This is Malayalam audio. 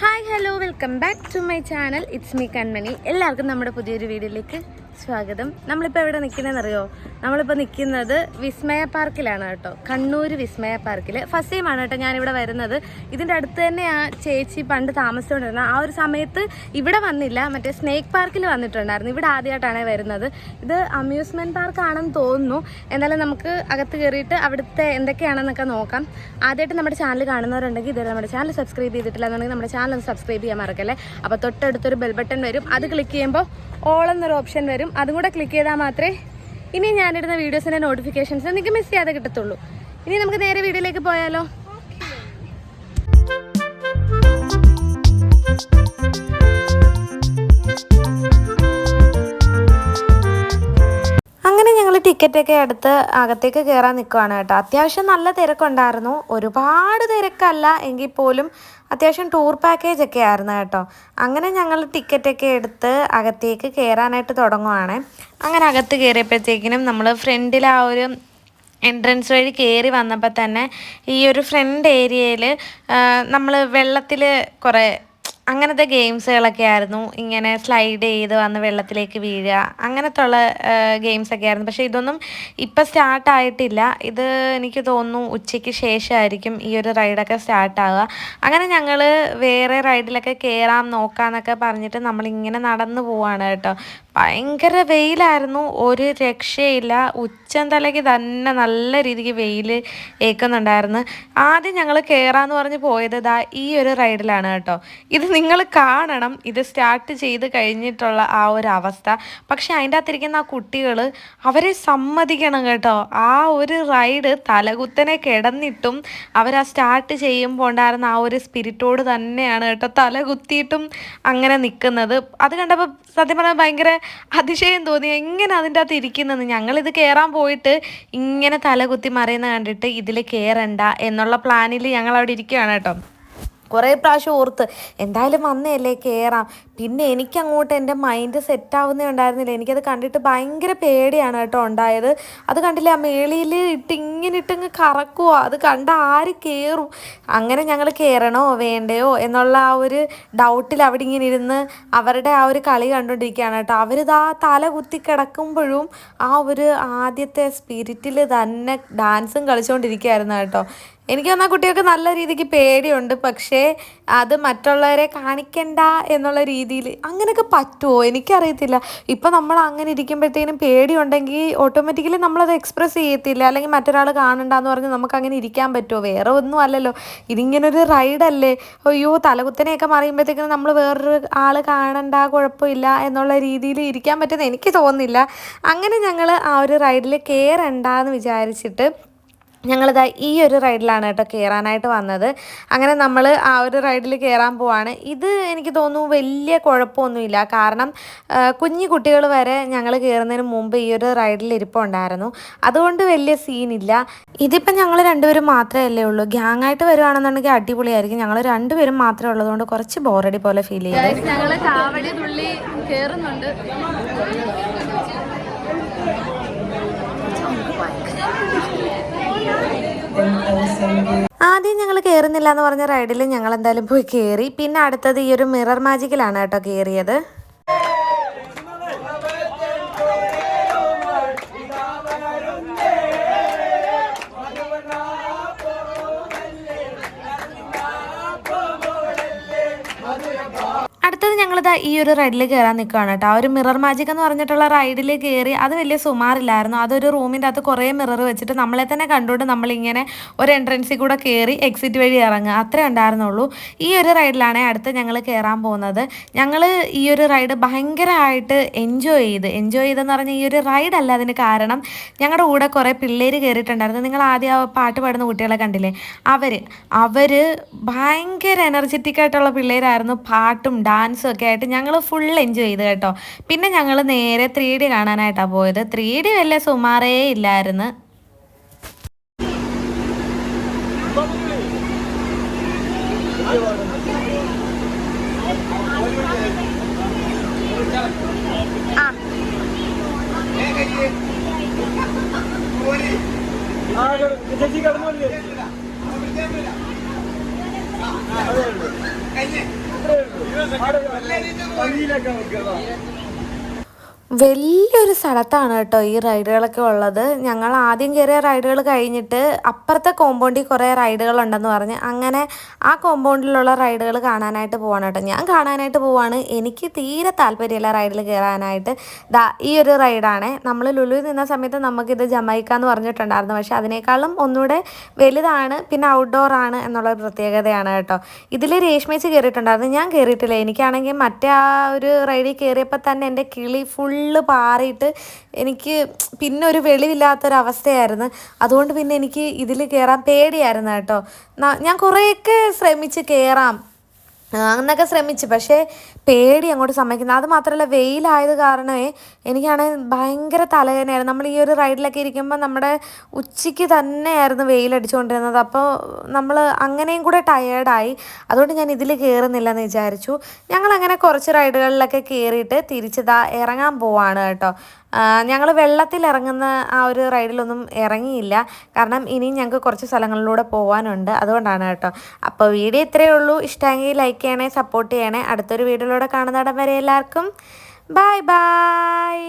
Hi hello welcome back to my channel. It's me Kanmani. എല്ലാവർക്കും നമ്മുടെ പുതിയൊരു വീഡിയോയിലേക്ക് സ്വാഗതം. നമ്മളിപ്പോൾ എവിടെ നിൽക്കുന്നതെന്ന് അറിയോ നമ്മളിപ്പോൾ നിൽക്കുന്നത് വിസ്മയ പാർക്കിലാണ് കേട്ടോ. കണ്ണൂർ വിസ്മയ പാർക്കിൽ ഫസ്റ്റ് ടൈമാണ് കേട്ടോ ഞാനിവിടെ വരുന്നത്. ഇതിന്റെ അടുത്ത് തന്നെ ആ ചേച്ചി പണ്ട് താമസിച്ചുകൊണ്ടിരുന്ന ആ ഒരു സമയത്ത് ഇവിടെ വന്നില്ല. മറ്റേ സ്നേക്ക് പാർക്കിൽ വന്നിട്ടുണ്ടായിരുന്നു. ഇവിടെ ആദ്യമായിട്ടാണ് വരുന്നത്. ഇത് അമ്യൂസ്മെന്റ് പാർക്ക് ആണെന്ന് തോന്നുന്നു. എന്നാലും നമുക്ക് അകത്ത് കയറിയിട്ട് അവിടുത്തെ എന്തൊക്കെയാണെന്നൊക്കെ നോക്കാം. ആദ്യമായിട്ട് നമ്മുടെ ചാനൽ കാണുന്നവരുണ്ടെങ്കിൽ ഇതുവരെ നമ്മുടെ ചാനൽ സബ്സ്ക്രൈബ് ചെയ്തിട്ടില്ല എന്നുണ്ടെങ്കിൽ നമ്മുടെ ചാനൽ ഒന്ന് സബ്സ്ക്രൈബ് ചെയ്യാൻ മറക്കല്ലേ? അപ്പോൾ തൊട്ടടുത്തൊരു ബെൽ ബട്ടൺ വരും. അത് ക്ലിക്ക് ചെയ്യുമ്പോൾ ഓൾ എന്നൊരു ഓപ്ഷൻ വരും. അതും കൂടെ ക്ലിക്ക് ചെയ്താൽ മാത്രമേ ഇനി ഞാനിടുന്ന വീഡിയോസിന്റെ നോട്ടിഫിക്കേഷൻസ് നിങ്ങൾക്ക് മിസ് ചെയ്യാതെ കിട്ടത്തുള്ളൂ. ഇനി നമുക്ക് നേരെ വീഡിയോയിലേക്ക് പോയാലോ? ടിക്കറ്റൊക്കെ എടുത്ത് അകത്തേക്ക് കയറാൻ നിൽക്കുവാണ് കേട്ടോ. അത്യാവശ്യം നല്ല തിരക്കുണ്ടായിരുന്നു. ഒരുപാട് തിരക്കല്ല എങ്കിൽ പോലും അത്യാവശ്യം ടൂർ പാക്കേജ് ഒക്കെ ആയിരുന്നു കേട്ടോ. അങ്ങനെ ഞങ്ങൾ ടിക്കറ്റൊക്കെ എടുത്ത് അകത്തേക്ക് കയറാനായിട്ട് തുടങ്ങുവാണ്. അങ്ങനെ അകത്ത് കയറിയപ്പോഴത്തേക്കിനും നമ്മൾ ഫ്രണ്ടിൽ ആ ഒരു എൻട്രൻസ് വഴി കയറി വന്നപ്പോൾ തന്നെ ഈ ഒരു ഫ്രണ്ട് ഏരിയയിൽ നമ്മൾ വെള്ളത്തിൽ കുറേ അങ്ങനത്തെ ഗെയിംസുകളൊക്കെ ആയിരുന്നു. ഇങ്ങനെ സ്ലൈഡ് ചെയ്ത് വന്ന് വെള്ളത്തിലേക്ക് വീഴുക അങ്ങനത്തെ ഉള്ള ഗെയിംസ് ഒക്കെ ആയിരുന്നു. പക്ഷേ ഇതൊന്നും ഇപ്പം സ്റ്റാർട്ട് ആയിട്ടില്ല. ഇത് എനിക്ക് തോന്നുന്നു ഉച്ചയ്ക്ക് ശേഷമായിരിക്കും ഈ ഒരു റൈഡൊക്കെ സ്റ്റാർട്ട് ആവുക. അങ്ങനെ ഞങ്ങൾ വേറെ റൈഡിലൊക്കെ കയറാം നോക്കാന്നൊക്കെ പറഞ്ഞിട്ട് നമ്മളിങ്ങനെ നടന്നു പോവാണ് കേട്ടോ. ഭയങ്കര വെയിലായിരുന്നു. ഒരു രക്ഷയില്ല. ഉച്ചം തലയ്ക്ക് തന്നെ നല്ല രീതിക്ക് വെയിൽ ഏൽക്കുന്നുണ്ടായിരുന്നു ആദ്യം ഞങ്ങൾ കയറാന്ന് പറഞ്ഞ് പോയത് ഇതാ ഈ ഒരു റൈഡിലാണ് കേട്ടോ. ഇത് നിങ്ങൾ കാണണം. ഇത് സ്റ്റാർട്ട് ചെയ്ത് കഴിഞ്ഞിട്ടുള്ള ആ ഒരു അവസ്ഥ. പക്ഷെ അതിന്റെ അകത്തിരിക്കുന്ന ആ കുട്ടികൾ അവരെ സമ്മതിക്കണം കേട്ടോ. ആ ഒരു റൈഡ് തലകുത്തനെ കിടന്നിട്ടും അവർ ആ സ്റ്റാർട്ട് ചെയ്യുമ്പോൾ ഉണ്ടായിരുന്ന ആ ഒരു സ്പിരിറ്റോട് തന്നെയാണ് കേട്ടോ തലകുത്തിയിട്ടും അങ്ങനെ നിൽക്കുന്നത് അത് കണ്ടപ്പോൾ സത്യം പറഞ്ഞാൽ ഭയങ്കര അതിശയം തോന്നി. എങ്ങനെ അതിന്റെ അകത്ത് ഇരിക്കുന്നത് ഞങ്ങളിത് കയറാൻ പോയിട്ട് ഇങ്ങനെ തലകുത്തി മറിയുന്ന കണ്ടിട്ട് ഇതിൽ കയറണ്ട എന്നുള്ള പ്ലാനിൽ ഞങ്ങൾ അവിടെ ഇരിക്കുകയാണ് കേട്ടോ. കുറേ പ്രാവശ്യം ഓർത്ത് എന്തായാലും വന്നതല്ലേ കയറാം പിന്നെ എനിക്കങ്ങോട്ട് എന്റെ മൈൻഡ് സെറ്റാവുന്നേ ഉണ്ടായിരുന്നില്ല. എനിക്കത് കണ്ടിട്ട് ഭയങ്കര പേടിയാണ് കേട്ടോ ഉണ്ടായത്. അത് കണ്ടില്ല ആ മേളിയിൽ ഇട്ട് ഇങ്ങനെ ഇട്ടങ്ങ് കറക്കുമോ അത് കണ്ട ആര് കയറും അങ്ങനെ ഞങ്ങൾ കയറണോ വേണ്ടയോ എന്നുള്ള ആ ഒരു ഡൗട്ടിൽ അവിടെ ഇങ്ങനെ ഇരുന്ന് അവരുടെ ആ ഒരു കളി കണ്ടുകൊണ്ടിരിക്കുകയാണ് കേട്ടോ. അവരിതാ തല കുത്തി കിടക്കുമ്പോഴും ആ ഒരു ആദ്യത്തെ സ്പിരിറ്റിൽ തന്നെ ഡാൻസും കളിച്ചുകൊണ്ടിരിക്കുകയായിരുന്നു കേട്ടോ. എനിക്ക് തോന്നുന്ന കുട്ടികൾക്ക് നല്ല രീതിക്ക് പേടിയുണ്ട് പക്ഷേ അത് മറ്റുള്ളവരെ കാണിക്കണ്ട എന്നുള്ള രീതിയിൽ അങ്ങനെയൊക്കെ പറ്റുമോ എനിക്കറിയത്തില്ല. ഇപ്പം നമ്മൾ അങ്ങനെ ഇരിക്കുമ്പോഴത്തേനും പേടിയുണ്ടെങ്കിൽ ഓട്ടോമാറ്റിക്കലി നമ്മളത് എക്സ്പ്രസ് ചെയ്യത്തില്ല. അല്ലെങ്കിൽ മറ്റൊരാൾ കാണണ്ടെന്ന് പറഞ്ഞ് നമുക്ക് അങ്ങനെ ഇരിക്കാൻ പറ്റുമോ വേറെ ഒന്നും അല്ലല്ലോ. ഇതിങ്ങനൊരു റൈഡല്ലേ അയ്യോ തലകുത്തനെയൊക്കെ മറിയുമ്പോഴത്തേക്കും നമ്മൾ വേറൊരു ആൾ കാണണ്ട കുഴപ്പമില്ല എന്നുള്ള രീതിയിൽ ഇരിക്കാൻ പറ്റുന്ന എനിക്ക് തോന്നുന്നില്ല. അങ്ങനെ ഞങ്ങൾ ആ ഒരു റൈഡിൽ കയറണ്ടെന്ന് വിചാരിച്ചിട്ട് ഞങ്ങളിതാ ഈ ഒരു റൈഡിലാണ് കേട്ടോ കയറാനായിട്ട് വന്നത്. അങ്ങനെ നമ്മൾ ആ ഒരു റൈഡിൽ കയറാൻ പോവാണ്. ഇത് എനിക്ക് തോന്നുന്നു വലിയ കുഴപ്പമൊന്നുമില്ല. കാരണം കുഞ്ഞു കുട്ടികൾ വരെ ഞങ്ങൾ കയറുന്നതിന് മുമ്പ് ഈ ഒരു റൈഡിൽ ഇരിപ്പുണ്ടായിരുന്നു. അതുകൊണ്ട് വലിയ സീനില്ല. ഇതിപ്പോൾ ഞങ്ങൾ രണ്ടുപേരും മാത്രമേ ഉള്ളൂ. ഗ്യാങ് ആയിട്ട് വരുവാണെന്നുണ്ടെങ്കിൽ അടിപൊളിയായിരിക്കും. ഞങ്ങൾ രണ്ടുപേരും മാത്രമേ ഉള്ളതുകൊണ്ട് കുറച്ച് ബോറടി പോലെ ഫീൽ ചെയ്തു ഞങ്ങൾ കാവടി തുള്ളി കേറുന്നുണ്ട്. ആദ്യം ഞങ്ങൾ കയറുന്നില്ല എന്ന് പറഞ്ഞ റൈഡിൽ ഞങ്ങൾ എന്തായാലും പോയി കയറി പിന്നെ അടുത്തത് ഈ ഒരു മിറർ മാജിക്കിലാണ് കേട്ടോ കയറിയത് അടുത്തത് ഈ ഒരു റൈഡിൽ കയറാൻ നിൽക്കുകയാണ് കേട്ടോ. ആ ഒരു മിറർ മാജിക് എന്ന് പറഞ്ഞിട്ടുള്ള റൈഡിൽ കയറി അത് വലിയ സുമാറില്ലായിരുന്നു. അതൊരു റൂമിന്റെ അകത്ത് കുറേ മിറർ വെച്ചിട്ട് നമ്മളെ തന്നെ കണ്ടുകൊണ്ട് നമ്മളിങ്ങനെ ഒരു എൻട്രൻസിൽ കൂടെ കയറി എക്സിറ്റ് വഴി ഇറങ്ങുക. അത്രേ ഉണ്ടായിരുന്നുള്ളൂ. ഈ ഒരു റൈഡിലാണ് അടുത്ത് ഞങ്ങൾ കയറാൻ പോകുന്നത്. ഞങ്ങൾ ഈ ഒരു റൈഡ് ഭയങ്കരമായിട്ട് എൻജോയ് ചെയ്ത്. എൻജോയ് ചെയ്തെന്ന് പറഞ്ഞാൽ ഈ ഒരു റൈഡല്ല അതിന് കാരണം ഞങ്ങളുടെ കൂടെ കുറേ പിള്ളേർ കയറിയിട്ടുണ്ടായിരുന്നു നിങ്ങൾ ആദ്യം പാട്ട് പാടുന്ന കുട്ടികളെ കണ്ടില്ലേ? അവർ അവർ ഭയങ്കര എനർജറ്റിക് ആയിട്ടുള്ള പിള്ളേരായിരുന്നു. പാട്ടും ഡാൻസും ഒക്കെ ഞങ്ങൾ ഫുൾ എൻജോയ് ചെയ്ത് കേട്ടോ. പിന്നെ ഞങ്ങൾ നേരെ ത്രീ ഡി കാണാനായിട്ടാണ് പോയത്. ത്രീ ഡി വലിയ സുമാറേ ഇല്ലായിരുന്നു. ചേച്ചി കടന്നു അത്രേ ഉള്ളൂ. കയ്യിലൊക്കെ വെക്കുക വലിയൊരു സ്ഥലത്താണ് കേട്ടോ ഈ റൈഡുകളൊക്കെ ഉള്ളത്. ഞങ്ങൾ ആദ്യം കയറിയ റൈഡുകൾ കഴിഞ്ഞിട്ട് അപ്പുറത്തെ കോമ്പൗണ്ടിൽ കുറേ റൈഡുകൾ ഉണ്ടെന്ന് പറഞ്ഞ് അങ്ങനെ ആ കോമ്പൗണ്ടിലുള്ള റൈഡുകൾ കാണാനായിട്ട് പോവാണ് കേട്ടോ. ഞാൻ കാണാനായിട്ട് പോവാണ്. എനിക്ക് തീരെ താല്പര്യമില്ല റൈഡിൽ കയറാനായിട്ട്. ദാ ഈ ഒരു റൈഡാണ്. നമ്മൾ ലുലുവിൽ നിന്ന സമയത്ത് നമുക്കിത് ജമൈക്ക എന്ന് പറഞ്ഞിട്ടുണ്ടായിരുന്നു. പക്ഷേ അതിനേക്കാളും ഒന്നുകൂടെ വലുതാണ് പിന്നെ ഔട്ട്ഡോർ ആണ് എന്നുള്ള പ്രത്യേകതയാണ് കേട്ടോ. ഇതിൽ രേഷ്മേച്ച് കയറിയിട്ടുണ്ടായിരുന്നു. ഞാൻ കയറിയിട്ടില്ല. എനിക്കാണെങ്കിൽ മറ്റേ ആ ഒരു റൈഡിൽ കയറിയപ്പോൾ തന്നെ എന്റെ കിളി ഫുള്ള് പാറിയിട്ട് എനിക്ക് പിന്നെ ഒരു വെളിവില്ലാത്തൊരവസ്ഥയായിരുന്നു. അതുകൊണ്ട് പിന്നെ എനിക്ക് ഇതിൽ കയറാൻ പേടിയായിരുന്നു കേട്ടോ. ഞാൻ കുറേയൊക്കെ ശ്രമിച്ച് കയറാം ആ, എന്നൊക്കെ ശ്രമിച്ചു. പക്ഷേ പേടി അങ്ങോട്ട് സമ്മതിക്കുന്നത് അത് മാത്രമല്ല വെയിലായത് കാരണമേ എനിക്കാണെങ്കിൽ ഭയങ്കര തലവേദനയായിരുന്നു. നമ്മൾ ഈ ഒരു റൈഡിലൊക്കെ ഇരിക്കുമ്പോൾ നമ്മുടെ ഉച്ചയ്ക്ക് തന്നെയായിരുന്നു വെയിലടിച്ചുകൊണ്ടിരുന്നത്. അപ്പോൾ നമ്മൾ അങ്ങനെയും കൂടെ ടയേർഡായി അതുകൊണ്ട് ഞാൻ ഇതിൽ കയറുന്നില്ലെന്ന് വിചാരിച്ചു. ഞങ്ങൾ അങ്ങനെ കുറച്ച് റൈഡുകളിലൊക്കെ കയറിയിട്ട് തിരിച്ചതാ ഇറങ്ങാൻ പോവാണ് കേട്ടോ. ഞങ്ങൾ വെള്ളത്തിൽ ഇറങ്ങുന്ന ആ ഒരു റൈഡിലൊന്നും ഇറങ്ങിയില്ല. കാരണം ഇനിയും ഞങ്ങൾക്ക് കുറച്ച് സ്ഥലങ്ങളിലൂടെ പോകാനുണ്ട് അതുകൊണ്ടാണ് കേട്ടോ. അപ്പോൾ വീഡിയോ ഇത്രയേ ഉള്ളൂ. ഇഷ്ടമെങ്കിൽ ലൈക്ക് ചെയ്യണേ സപ്പോർട്ട് ചെയ്യണേ. അടുത്തൊരു വീഡിയോയിലൂടെ കാണുന്നിടം വരെ എല്ലാവർക്കും ബായ് ബൈ